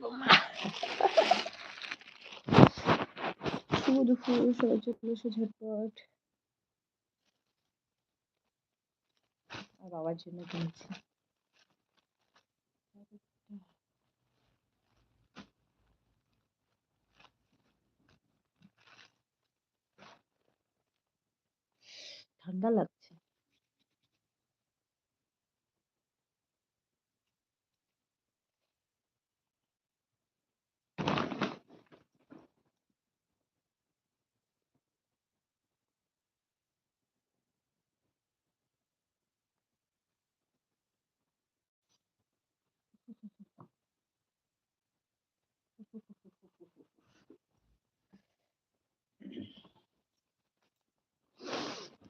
গো মা শুভ দুপুর সবাই চলে এসো ঝটপট আর বাবার জন্য কিনছি ঠান্ডা লাগছে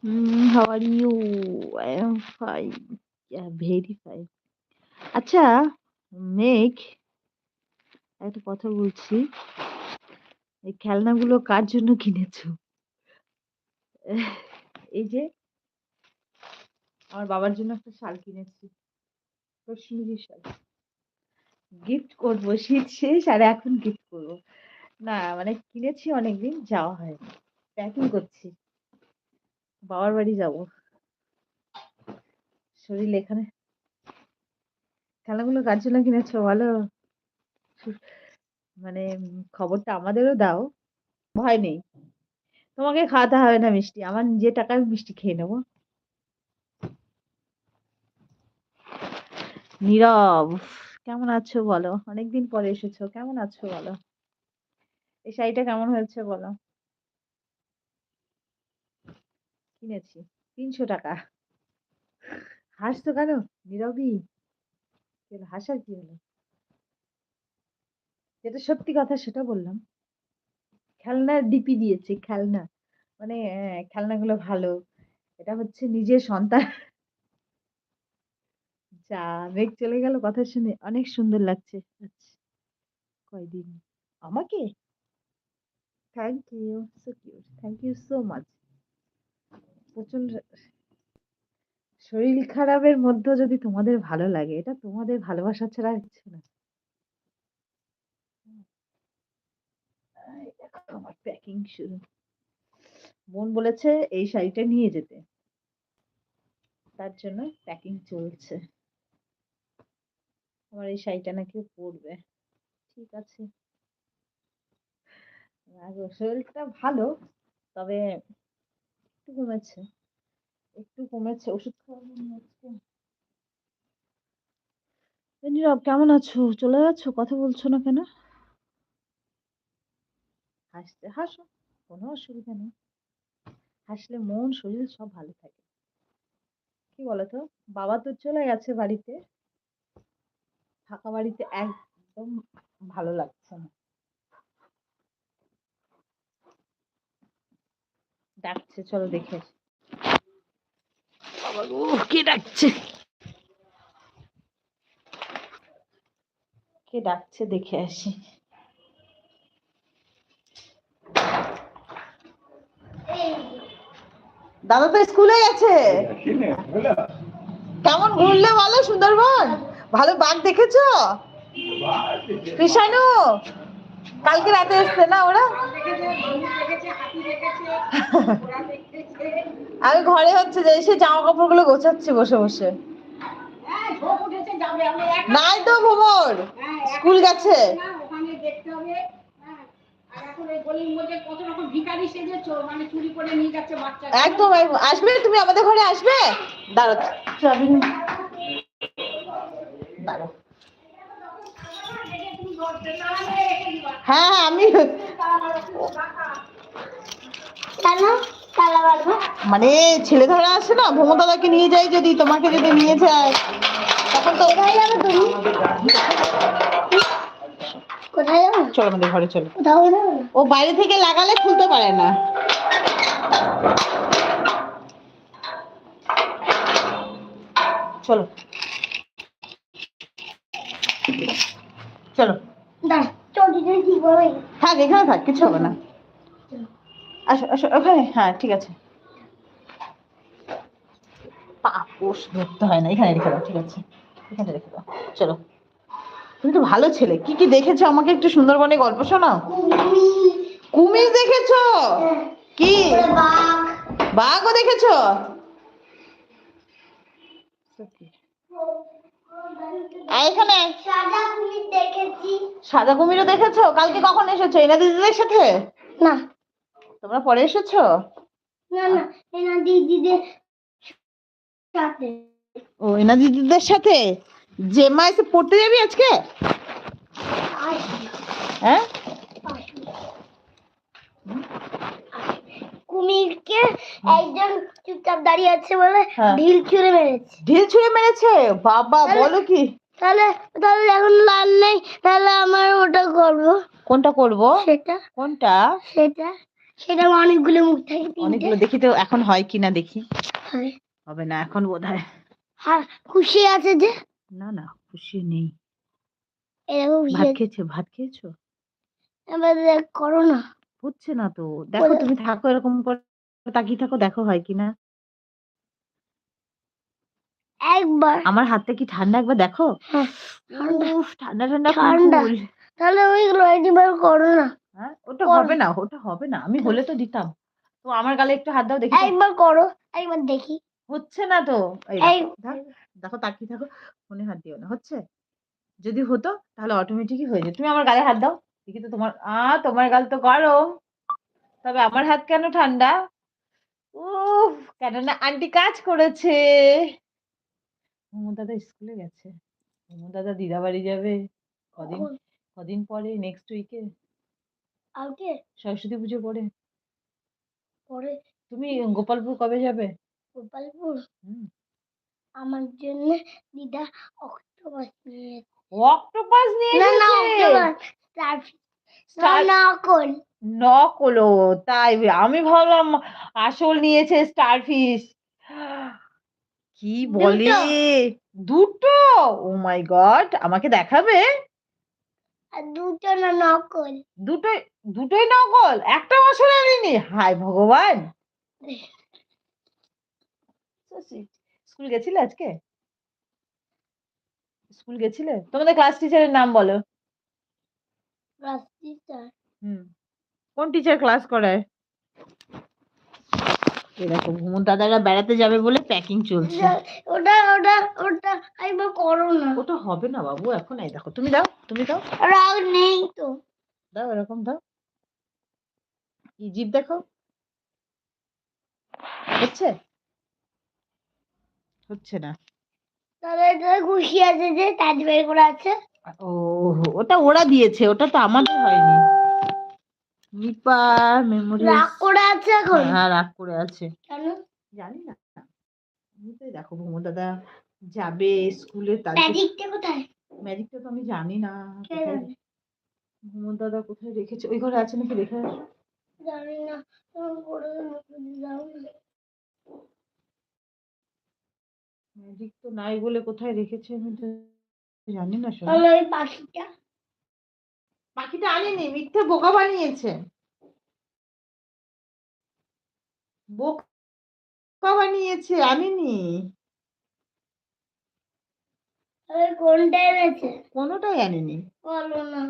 How are you? I am fine. Yeah, very fine. আচ্ছা মেঘ একটা কথা বলছি। এই খেলনাগুলো কার জন্য কিনেছো? এই যে আমার বাবার জন্য একটা শাল কিনেছি। কাশ্মীরি শাল। গিফট করব শীত শেষ আর এখন গিফট করব। না মানে কিনেছি অনেকদিন যাওয়া হয়নি। প্যাকিং করছি। বাবার বাড়ি যাব। শরীর এখানে। খেলাগুলো কার জন্য কিনেছো? বলো মানে খবরটা আমাদেরও দাও। ভয় নেই। তোমাকে খাওয়াতে হবে না মিষ্টি। আমার নিজের টাকায় আমি মিষ্টি খেয়ে নেব। নীরব, কেমন আছো বলো? অনেকদিন পরে এসেছ। কেমন আছো বলো? এই শাড়িটা কেমন হয়েছে বলো? কিনেছি তিনশো টাকা। হাসছো কেন? নীরবই কি হাসার কি হলো? যেটা সত্যি কথা সেটা বললাম। খেলনার ডিপি দিয়েছে খেলনা। মানে আহ, খেলনাগুলো ভালো। এটা হচ্ছে নিজের সন্তান। যা মেঘ চলে গেল কথা শুনে। অনেক সুন্দর লাগছে। আচ্ছা কয়দিন? আমাকে? Thank you so cute thank you so much প্রচণ্ড শরীর খারাপের মধ্যে যদি তোমাদের ভালো লাগে, এটা তোমাদের ভালোবাসা ছাড়া কিছু না। আমার প্যাকিং শুরু। বোন বলেছে এই শাড়িটা নিয়ে যেতে। তার জন্য প্যাকিং চলছে। আমার এই শাড়িটা নাকি পরবে। ঠিক আছে। শরীরটা ভালো, তবে একটু কমেছে। একটু কমেছে, ওষুধ এই নীরব, কেমন আছো? চলে যাচ্ছো? কথা বলছো না কেন? হাসতে হাসো, কোনো অসুবিধা নেই। হাসলে মন, শরীর সব ভালো থাকে। কি বলতো? বাবা তো চলে গেছে বাড়িতে। ফাঁকা বাড়িতে একদম ভালো লাগছে না। ডাকছে চলো দেখে আসি। বাবা গো কে ডাকছে? কে ডাকছে দেখে আসি। দাদা তো স্কুলে গেছে। কেমন ঘুরলে বলো সুন্দরবন? ভালো বাঘ দেখেছ? কৃষাণু কালকে রাতে এসছে না ওরা? আমি ঘরে হচ্ছে যে এসে জামা কাপড়গুলো গোছাচ্ছি বসে বসে। নাই তো ভ্রমর স্কুল গেছে। হ্যাঁ। মানে একদম একদম। আসবে? তুমি আমাদের ঘরে আসবে? দাঁড়ো চাবি নে। দাঁড়ো হ্যাঁ হ্যাঁ আমি কেন? মানে ছেলে ধরা আসে না? ভ্রমদাদাকে নিয়ে যাই যদি তোমাকে যদি নিয়ে যায়। তখন তো কোথায় যাবে তুমি? কোথায় যাবে? চলো আমাদের ঘরে চলো। কোথাও ও বাইরে থেকে লাগালে খুলতে পারে না। চলো। চলো। কি থাক এখানে থাক কিছু হবে না। আসো আসো ওখানে হ্যাঁ ঠিক আছে। পাপোশ ধরতে হয় না এখানে রেখে দাও ঠিক আছে। এখানে রেখে দাও চলো। তুমি তো ভালো ছেলে কি কি দেখেছ? আমাকে একটু সুন্দরবনে গল্প শোনাও। কুমির দেখেছ? কি? বাঘ। বাঘও দেখেছ? এখানে। দেখেছি। সাদা কুমিরও দেখেছ? কালকে কখন এসেছ? এনা দিদিদের সাথে? না। তোমরা পরে এসেছ? না না এনা দিদিদের সাথে। ও এনা দিদিদের সাথে? জেমা এসে পড়তে যাবি আজকে? হ্যাঁ? কুমিরকে একজন চুপচাপ দাঁড়িয়ে আছে বলে হ্যাঁ। ঢিল ছুঁড়ে মেরেছে। ঢিল ছুঁড়ে মেরেছে? বাবা বলো কি? তাহলে তাহলে এখন লাল নেই তাহলে আমার ওটা করব। কোনটা করব? সেটা। কোনটা? সেটা। সেটা অনেকগুলো মুখ থাকে অনেকগুলো দেখি তো এখন হয় কিনা দেখি। হবে না এখন বোধ হয় খুশি আছে যে? না না খুশি নেই। ভাত খেয়েছো? ভাত খেয়েছো? এবার করো না। হচ্ছে না তো। দেখো তুমি থাকো এরকম করে তাকিয়ে থাকো দেখো হয় কিনা একবার। আমার হাতটা কি ঠান্ডা? একবার দেখো। হ্যাঁ, ঠান্ডা। উফ, ঠান্ডা ঠান্ডা ঠান্ডা। কুলকুল। তাহলে ওইগুলো একবার করো না। হ্যাঁ ওটা। হবে না ওটা হবে না। আমি হলে তো দিতাম। তো আমার গালে একটু হাত দাও দেখি তো। একবার করো একবার দেখি। হচ্ছে না তো? এই এই দেখো, দেখ, দেখো তাকিয়ে থাকো। ফোনে হাত দিও না হচ্ছে? যদি হতো তাহলে অটোমেটিকই হয়ে যেত। তুমি আমার গালে হাত দাও। দেখি তো তোমার আ তোমার গাল তো গরম। তবে আমার হাত কেন ঠান্ডা? উফ কেন না আন্টি কাজ করেছে। মোমো দাদা স্কুলে গেছে। মোমো দাদা দিদা বাড়ি যাবে কদিন? কদিন পরে নেক্সট উইকে কালকে? সরস্বতী পুজো পরে। পরে? তুমি গোপালপুর কবে যাবে? গোপালপুর? হুম। আমার জন্য দিদা অক্টোপাস নিয়ে অক্টোপাস নিয়ে না না। অক্টোপাস। নকল। নকলো তাই আমি ভাবলাম আসল নিয়েছে স্টারফিশ কি বলে? দুটো? ও মাই গড আমাকে দেখাবে? দুটো না নকল। দুটোই দুটোই নকল? একটা বছর আনিনি? হায় ভগবান! স্কুল গেছিলে আজকে? স্কুল গেছিলে? তোমাদের ক্লাস টিচারের নাম বলো। রাস্তিটা হুম। কোন টিচার ক্লাস করায়? এরকম। ঘুমন দাদারা বেড়াতে যাবে বলে প্যাকিং চলছে। ওটা ওটা ওটা একবার করো না। ওটা হবে না বাবু এখন এই দেখো তুমি দাও তুমি দাও। রাগ নেই তো। দাও এরকম দাও। ইজিপ দেখো। হচ্ছে? হচ্ছে না। তাহলে এটা খুশি আছে যে তাজ বের করে আছে। ও ওটা ওরা দিয়েছে ওটা তো আমাদের হয়নি। নিপা মেমোরি রাগ করে আছে এখন? হ্যাঁ রাগ করে আছে। কেন? জানি না। আমি তো দেখো ভৌম দাদা যাবে স্কুলে তার ম্যাজিকটা কোথায়? ম্যাজিকটা তো আমি জানি না? ভৌম দাদা কোথায় রেখেছে? ওই ঘরে আছে নাকি? রেখে আসো। জানি না। ম্যাজিক তো নাই বলে কোথায় রেখেছে আমি তো জানি না ওই পাখিটা? পাখিটা আনিনি মিথ্যে বোকা বানিয়েছে। বোকা বানিয়েছে আনিনি। কোনটা এনেছে? কোনোটাই আনিনি। বলো না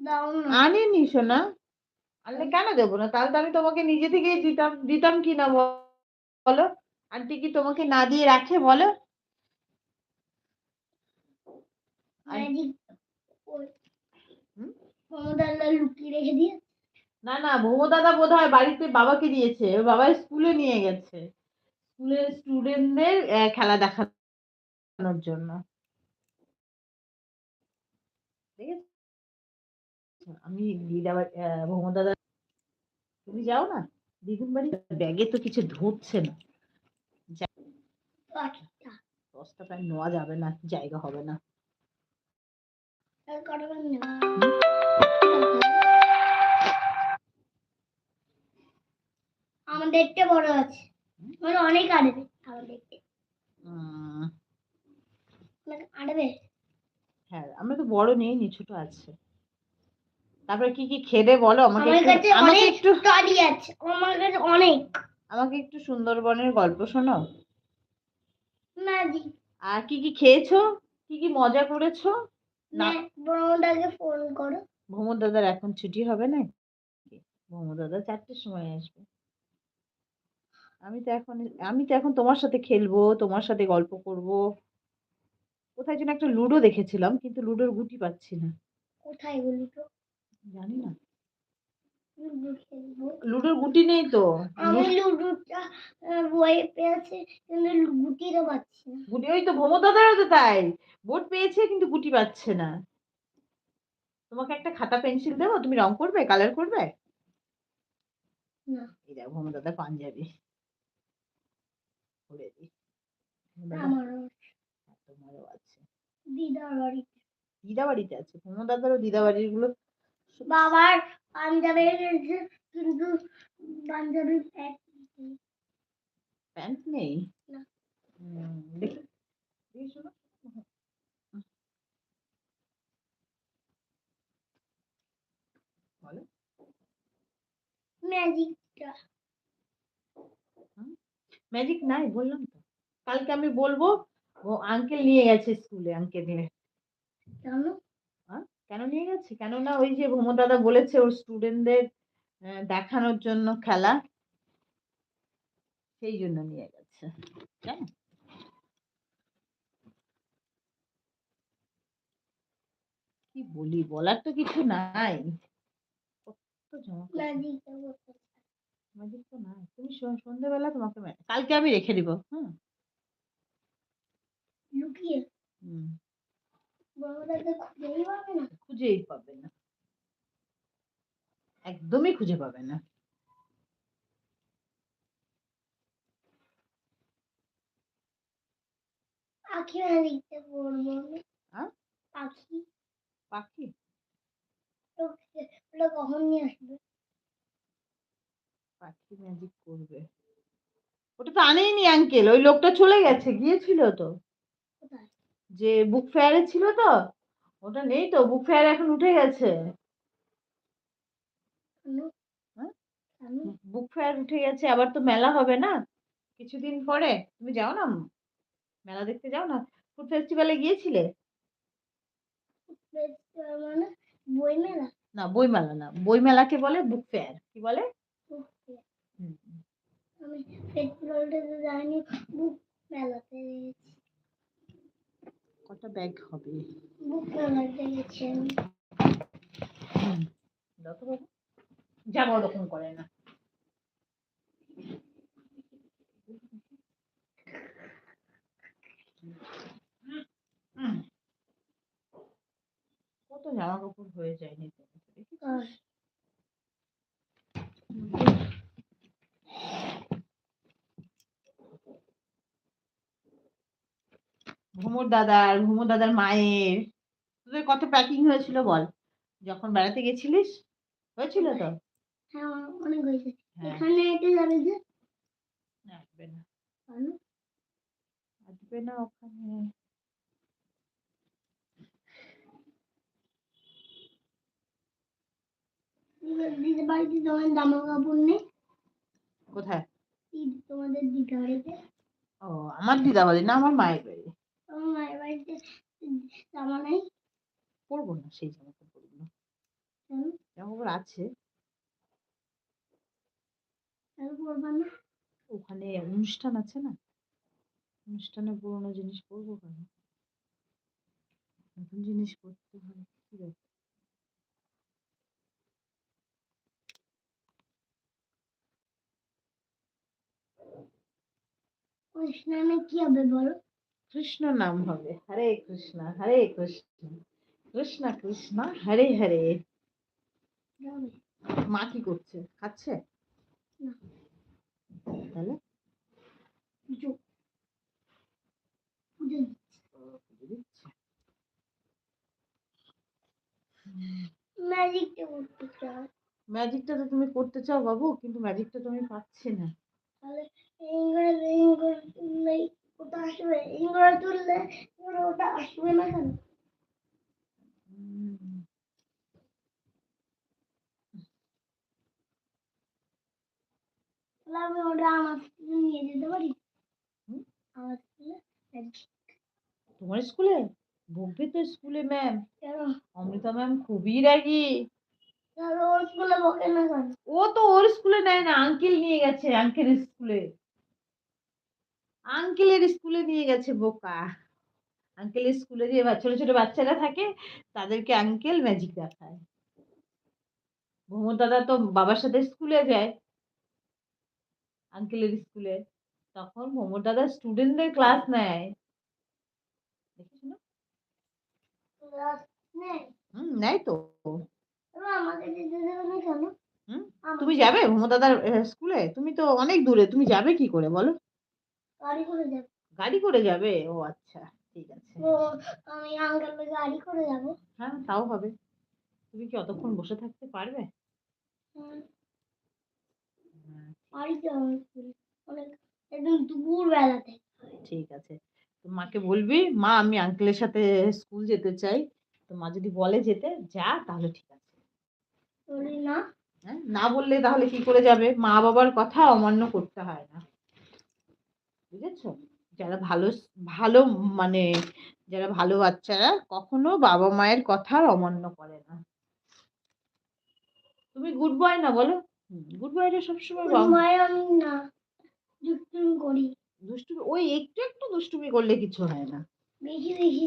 দাও না। আনিনি সোনা। আনলে কেন দেবো না? তাহলে তো আমি তোমাকে নিজে থেকেই দিতাম দিতাম কি না বলো? আন্টি কি তোমাকে না দিয়ে রাখে বলো? লুকিয়ে রেখে দিয়ে? না না ভৌম দাদা বোধ হয় বাড়িতে বাবাকে দিয়েছে। বাবা স্কুলে নিয়ে গেছে। স্কুলের স্টুডেন্টদের খেলা দেখানোর জন্য। আমি দিদা দাদা তুমি যাও না? দিদির বাড়ি? ব্যাগে তো কিছু ধরছে না। দশটা প্যান্ট নেওয়া যাবে না জায়গা হবে না? আমাদেরটা বড় আছে। মানে অনেক আড়বে। আমাদেরটা আড়বে। হ্যাঁ আমরা তো বড় নেইনি ছোট আছে। তারপরে কি কি খেলে বলো? আমাকে আমাকে একটু স্টাডি আছে। আমার কাছে অনেক। আমাকে একটু সুন্দরবনের গল্প শোনাও ম্যাজিক আর কি কি খেয়েছো? কি কি মজা করেছ? না ফোন করো। ভ্রমণ দাদার এখন ছুটি হবে না? ভ্রমণ দাদা চারটের সময় আসবে। আমি তো এখন আমি তো এখন তোমার সাথে খেলব তোমার সাথে গল্প করব। কোথায় যেন একটা লুডো দেখেছিলাম কিন্তু লুডোর গুটি পাচ্ছি না। কোথায় বলি তো? জানি না। লুডো লুডোর গুটি নেই তো? আমি লুডোটা বই পেয়েছি কিন্তু গুটিটা পাচ্ছি না। গুটি ওই তো ভৌম দাদারও তো তাই। বোর্ড পেয়েছে কিন্তু গুটি পাচ্ছে না। তোমাকে একটা খাতা পেন্সিল দেবো? তুমি রং করবে? কালার করবে? না। এই দেখো ভৌম দাদা পাঞ্জাবি। করে দিই। দাদা আমারও তোমারও আছে। দিদার বাড়িতে। দিদা বাড়িতে আছে। ভৌম দাদারও দিদা বাড়িরগুলো বাবার পাঞ্জাবি গেছে কিন্তু পাঞ্জাবি প্যাক প্যান্ট নেই না। হুম, দেখি দেখি শোনো বলো ম্যাজিকটা ম্যাজিক নাই বললাম তো। কালকে আমি বলব ও আঙ্কেল নিয়ে গেছে স্কুলে আঙ্কেল জানো কেন নিয়ে গেছে? কেননা ওই যে ভৌম দাদা বলেছে ওর স্টুডেন্টদের দেখানোর জন্য খেলা। সেই জন্য নিয়ে গেছে। কি বলি? বলার তো কিছু নাই। কত জামা কাপড়। ম্যাজিকটা করতে ম্যাজিক তো নাই। তুমি সন- সন্ধ্যেবেলা তোমাকে কালকে আমি রেখে দিব হুম? লুকিয়ে। হুম, খুঁজেই পাবে না। একদমই খুঁজে পাবে না। পাখি করব হ্যাঁ? পাখি। পাখি? ওটা কখন নিয়ে আসবে? পাখি ম্যাজিক করবে। ওটা তো আনেইনি আঙ্কেল ওই লোকটা চলে গেছে গিয়েছিল তো। কোথায়? যে বুক ফেয়ারে ছিল তো ওটা নেই তো বুক ফেয়ার এখন উঠে গেছে। হ্যাঁ? বুক ফেয়ার উঠে গেছে আবার তো মেলা হবে না। কিছুদিন পরে তুমি যাও না মেলা দেখতে যাও না? ফুড ফেস্টিভ্যালে গিয়েছিলে? মানে বই মেলা না বই মেলা না বই মেলাকে বলে? বুক ফেয়ার কি বলে আমি ফেস্টিভ্যালটা যাইনি বুক মেলাতে কটা ব্যাগ হবে। যাব ওরকম করে না। কত জামা কাপড় হয়ে যায় নিতে নিতে, দেখি। ঘুমুর দাদার ঘুমুর দাদার মায়ের। তোদের কত প্যাকিং হয়েছিল বল? যখন বেড়াতে গেছিলিস? হয়েছিল তো? হ্যাঁ অনেক হয়েছে। হ্যাঁ। এখানে এটা যাবে যে? আসবে না। আসবে না ওখানে। বাড়িতে তোমার জামা কাপড় নেই? কোথায়? তোমাদের দিদি বাড়িতে? ও আমার দিদা বাড়ি না আমার মায়ের বাড়ি। মায়ের বাড়িতে জামা নেই। পরবো না সেই জামা কাপড়গুলো কেন? জামা কাপড় আছে। পরবা না। ওখানে অনুষ্ঠান আছে না? অনুষ্ঠানে পুরোনো জিনিস পরবো কেন? নতুন জিনিস পরতে হয় কি? অনুষ্ঠানে কি হবে বলো? কৃষ্ণ নাম হবে। হরে কৃষ্ণ হরে কৃষ্ণ কৃষ্ণ কৃষ্ণ হরে হরে। মা কি করছে? খাচ্ছে। তাহলে? ম্যাজিকটা ম্যাজিকটা তো তুমি করতে চাও বাবু কিন্তু ম্যাজিকটা তো আমি পাচ্ছি না। তাহলে ইংরেজি ইংরেজি ওটা আসবে ইংরেজি তুললে ওটা আসবে না কেন আমি ওটা আমার স্কুলে নিয়ে যেতে পারি আমার স্কুলে তোমার স্কুলে? বকবে তো স্কুলে ম্যাম অমৃতা ম্যাম খুবই রাগি। তাহলে ওর স্কুলে বকে না ও তো ওর স্কুলে নেয় না আঙ্কেল নিয়ে গেছে আঙ্কেলের স্কুলে। আঙ্কেলের স্কুলে নিয়ে গেছে বোকা। আঙ্কেলের স্কুলে যে ছোট ছোট বাচ্চারা থাকে তাদেরকে আঙ্কেল ম্যাজিক দেখায়। ভ্রমর দাদা তো বাবার সাথে স্কুলে যায় আঙ্কেলের স্কুলে। তখন ভ্রমর দাদা স্টুডেন্টদের ক্লাস নেয়। দেখিস না? নেই হুম নেয় তো? তুমি যাবে ভ্রমর দাদার স্কুলে? তুমি তো অনেক দূরে তুমি যাবে কি করে বলো? গাড়ি করে যাবে। গাড়ি করে যাবে? ও আচ্ছা ঠিক আছে। ও আমি আঙ্কেলকে গাড়ি করে যাব। হ্যাঁ তাও হবে। তুমি কি অতক্ষণ বসে থাকতে পারবে? হ্যাঁ, বাড়িতে অনেক একদম দুপুর বেলাতে ঠিক আছে। তো মাকে বলবি মা আমি আঙ্কেলের সাথে স্কুল যেতে চাই। তো মা যদি বলে যেতে যা তাহলে ঠিক আছে। না। হ্যাঁ না বললে তাহলে কি করে যাবে? মা বাবার কথা অমান্য করতে হয় না। বুঝেছ? যারা ভালো ভালো মানে যারা ভালো বাচ্চারা কখনো বাবা মায়ের কথা অমান্য করে না। তুমি গুড বয় না বলো? গুড বয়টা সবসময় না দুষ্টুমি করি। দুষ্টুমি ওই একটু একটু দুষ্টুমি করলে কিছু হয় না। বেশি বেশি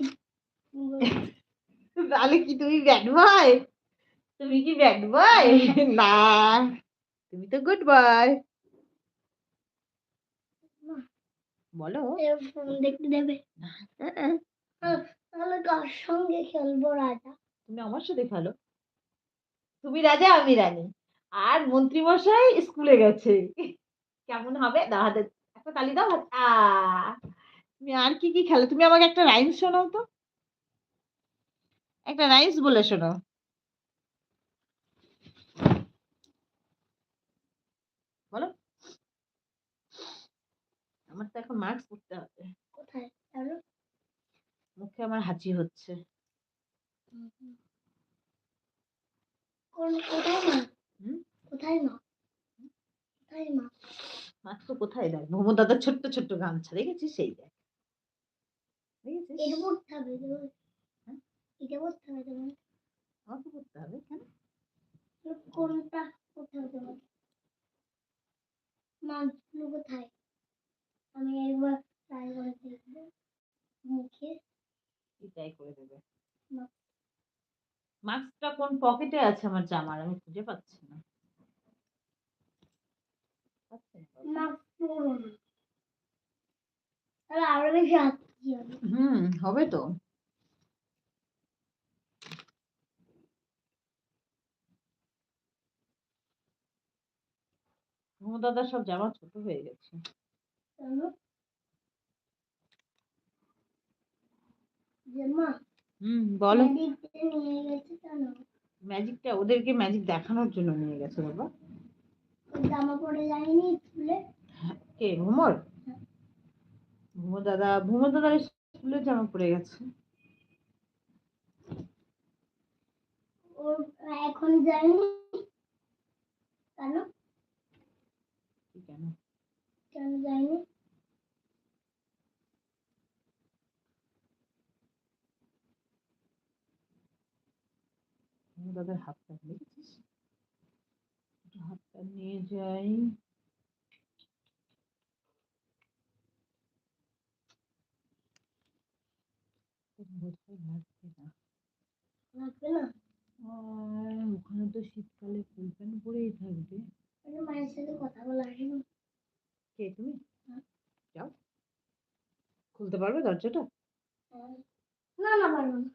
তাহলে কি তুমি ব্যাড বয় তুমি কি ব্যাড বয় না তুমি তো গুড বয় বলো। ফোন দেখতে দেবে। তাহলে কার সঙ্গে খেলব রাজা? তুমি আমার সাথে খেলো। তুমি রাজা আমি রানী। আর মন্ত্রী মশাই স্কুলে গেছে। কেমন হবে? দাও হাতে একটা তালি দাও আ তুমি আর কি কি খেলো? তুমি আমাকে একটা রাইমস শোনাও তো। একটা রাইমস বলে শোনাও বলো আমার তো এখন মাস্ক পড়তে হবে। কোথায়? মুখে আমার হাঁচি হচ্ছে। কোথায় মা? কোথায় মা? কোথায় মা? মাত্র কোথায় দেখ? ভ্রমর দাদার ছোট্ট ছোট্ট গামছা দেখেছিস? সেই দেখ। দেখেছিস? এটা পড়তে হবে হ্যাঁ? এটা পড়তে হবে তোমার আমাকে করতে হবে কেন? কোনটা তোমার মাছগুলো কোথায়? আমি একবার ট্রাই করে দেখব। মুখে এটাই করে দেবে? মাস্কটা কোন পকেটে আছে আমার জামার? আমি খুঁজে পাচ্ছি না। হুম হবে তো। দাদার সব জামা ছোট হয়ে গেছে। হুম বলো। ম্যাজিকটা ওদেরকে ম্যাজিক দেখানোর জন্য নিয়ে গেছে বাবা জামা পরে যায়নি স্কুলে কে ভ্রমর দাদা দাদার স্কুলের জামা পড়ে গেছে। ওর এখন যায়নি। কেন কেন? কেন যায়নি? দাদার হাত প্যান্ট দেখেছিস? একটু হাত প্যান্ট নিয়ে যাই। বোধহয় লাগবে না লাগবে না আর ওখানে তো শীতকালে ফুল প্যান্ট পরেই থাকবে। মায়ের সাথে কথা বলা আসেনি কে তুমি? হ্যাঁ। যাও। খুলতে পারবে দরজাটা? না না পারব না।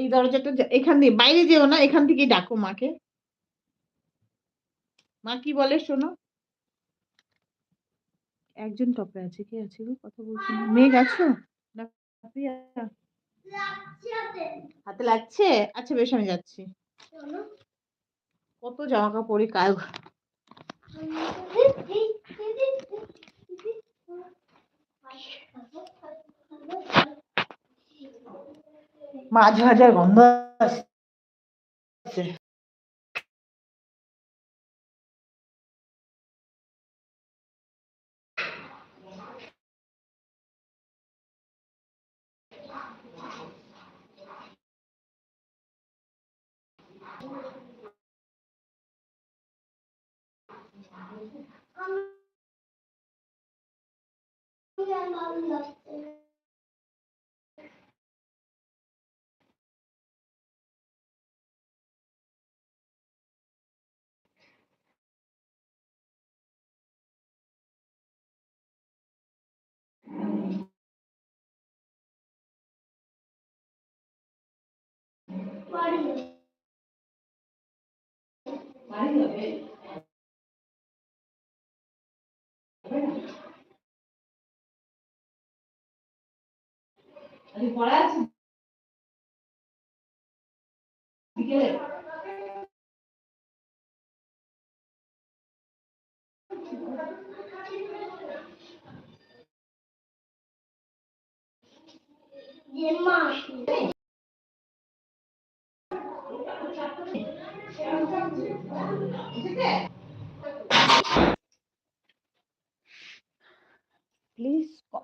এই দরজাটা এখান দিয়ে, বাইরে যেও না, এখান থেকেই ডাকো মাকে। মা কি বলে শোনো? একজন টপে আছে, কে আছে গো? কথা বলছি মেঘ আছো? হাতে লাগছে? আচ্ছা বেশ, আমি যাচ্ছি। কত জামা কাপড়ই কাল। माझ्या माझ्या गंध Yeah, mom loves it. বাড়ি যাবে আজকে পড়া আছে বিকেলে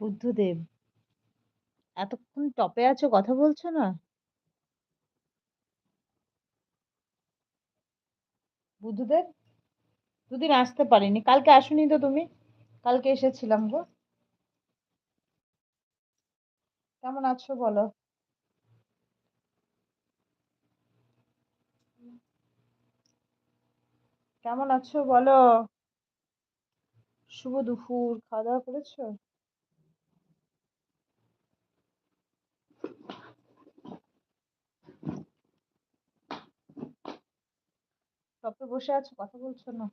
বুদ্ধদেব। এতক্ষণ টপে আছো, কথা বলছো না? বুদ্ধদেব, দুদিন আসতে পারিনি। কালকে আসুনি তো তুমি? কালকে এসেছিলাম গো। কেমন আছো বলো? কেমন আছো বলো? শুভ দুপুর, খাওয়া দাওয়া করেছ? টপে বসে আছো? কথা বলছো না?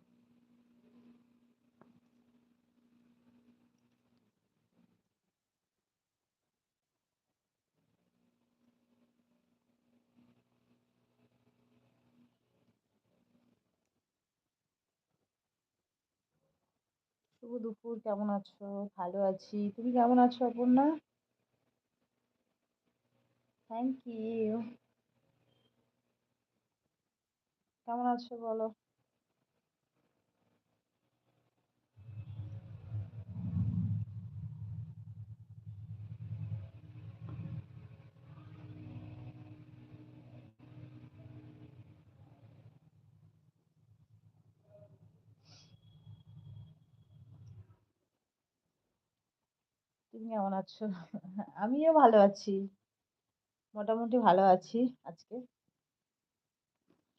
শুভ দুপুর, কেমন আছো? ভালো আছি। তুমি কেমন আছো, অপর্ণা? থ্যাংক ইউ কেমন আছো বলো? তুমি কেমন আছো? আমিও ভালো আছি। মোটামুটি ভালো আছি আজকে।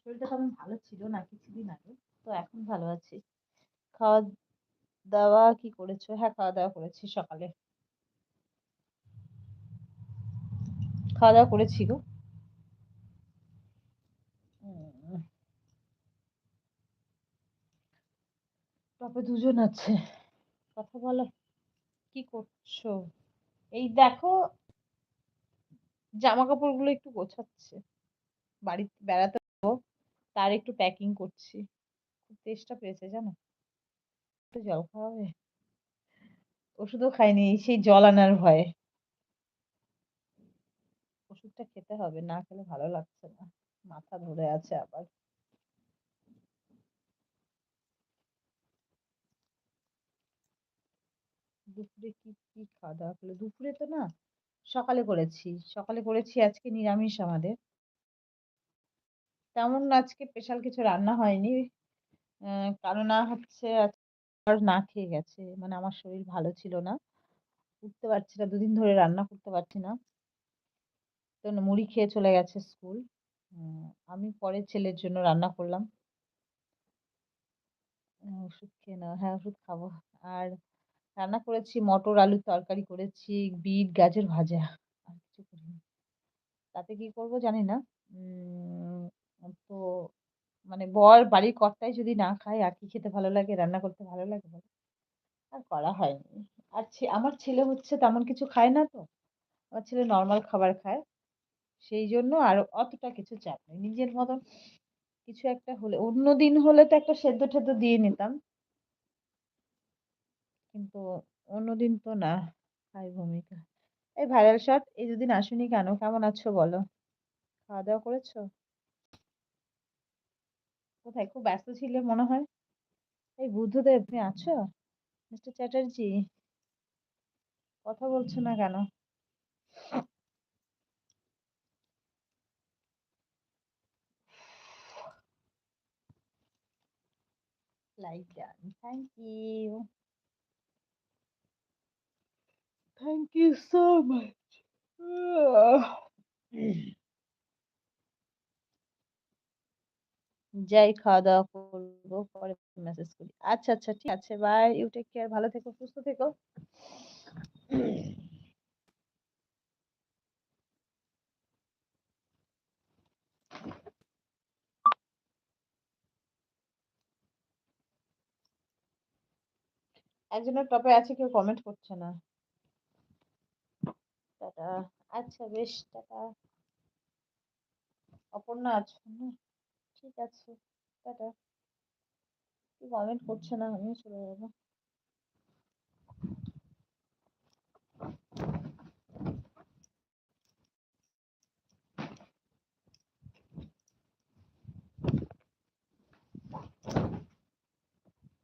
শরীরটা তেমন ভালো ছিল না, কিছুদিন আগে। তো এখন ভালো আছি। খাওয়া দাওয়া কি করেছ? হ্যাঁ খাওয়া দাওয়া করেছি সকালে। খাওয়া দাওয়া করেছি গো। টপে দুজন আছে। কথা বলো। কি করছ? এই দেখো জামা কাপড়গুলো একটু গোছাচ্ছে। বাড়িতে বেড়াতে যাব। তার একটু প্যাকিং করছি। খুব তেষ্টা পেয়েছে জানো? একটু জল খাওয়া হবে? ওষুধও খাইনি, সেই জল আনার ভয়ে। ওষুধটা খেতে হবে, না খেলে ভালো লাগছে না। মাথা ধরে আছে আবার। দুপুরে কি কি খাওয়া দাওয়া করলে? দুপুরে তো না, সকালে করেছি। সকালে করেছি আজকে নিরামিষ আমাদের। তেমন আজকে স্পেশাল কিছু রান্না হয়নি। কারণ হচ্ছে আজকে না খেয়ে গেছে। মানে আমার শরীর ভালো ছিল না। উঠতে পারছি না, দুদিন ধরে রান্না করতে পারছি না। তো মুড়ি খেয়ে চলে গেছে স্কুল। আমি পরে ছেলের জন্য রান্না করলাম। ওষুধ খেয়ে নাও হ্যাঁ ওষুধ খাব। আর রান্না করেছি, মটর, আলুর তরকারি করেছি, বিট, গাজর ভাজা। আর কিছু করিনি। তাতে কি করব জানি না। তো মানে বর বাড়ির কর্তাই যদি না খায়, আর কি খেতে ভালো লাগে, রান্না করতে ভালো লাগে বলো? আর করা হয়নি। আর আমার ছেলে হচ্ছে তেমন কিছু খায় না তো। আমার ছেলে নর্মাল খাবার খায়। সেই জন্য আর অতটা কিছু চাপ নেই। নিজের মতন কিছু একটা হলে, অন্য দিন হলে তো একটা সেদ্ধ টেদ্ধ দিয়ে নিতাম। কিন্তু অন্যদিন তো না, হাই ভূমিকা। এই ভাইরাল শট এই দুদিন আসেনি কেন? কেমন আছো বলো? খাওয়া দাওয়া করেছ? কোথায়? খুব ব্যস্ত ছিলে মনে হয়। এই বুদ্ধদেব, তুমি আছো? মিস্টার চ্যাটার্জি, কথা বলছো না কেন? Like done thank you thank you so much যাই খাওয়া দাওয়া করব, পরে মেসেজ করি। আচ্ছা আচ্ছা ঠিক আছে। বাই ইউ টেক কেয়ার ভালো থেকো, সুস্থ থেকো। একজনের টপে আছে, কেউ কমেন্ট করছে না। টাটা। আচ্ছা বেশ, টাটা। অপর্ণা আছে, না? ঠিক আছে, টাটা। কমেন্ট করছে না, আমিও চলে যাব।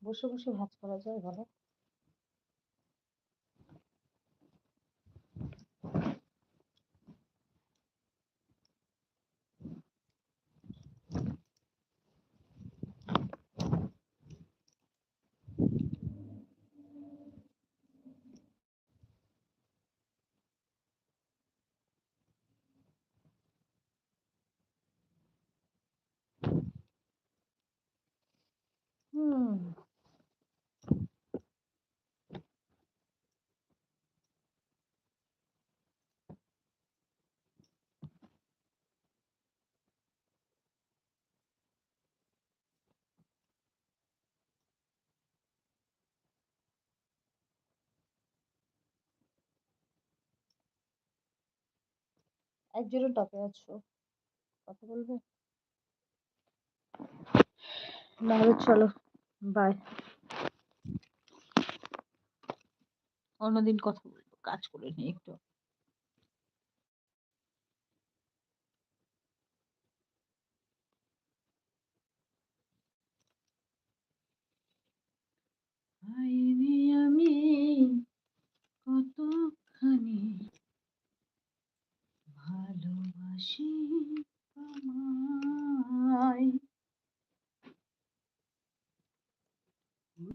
বসে বসে ভাজ করা যায় বলো। একজনের টপে আছো। কথা বলবে? নাহলে চলো। বাই অন্যদিন কথা বলব কাজ করে নিই একটু। আমি কতখানি ভালোবাসি তোমায়।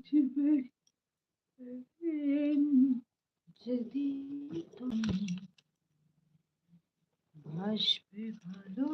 বুঝবে যদি তুমি ভাসবে ভালো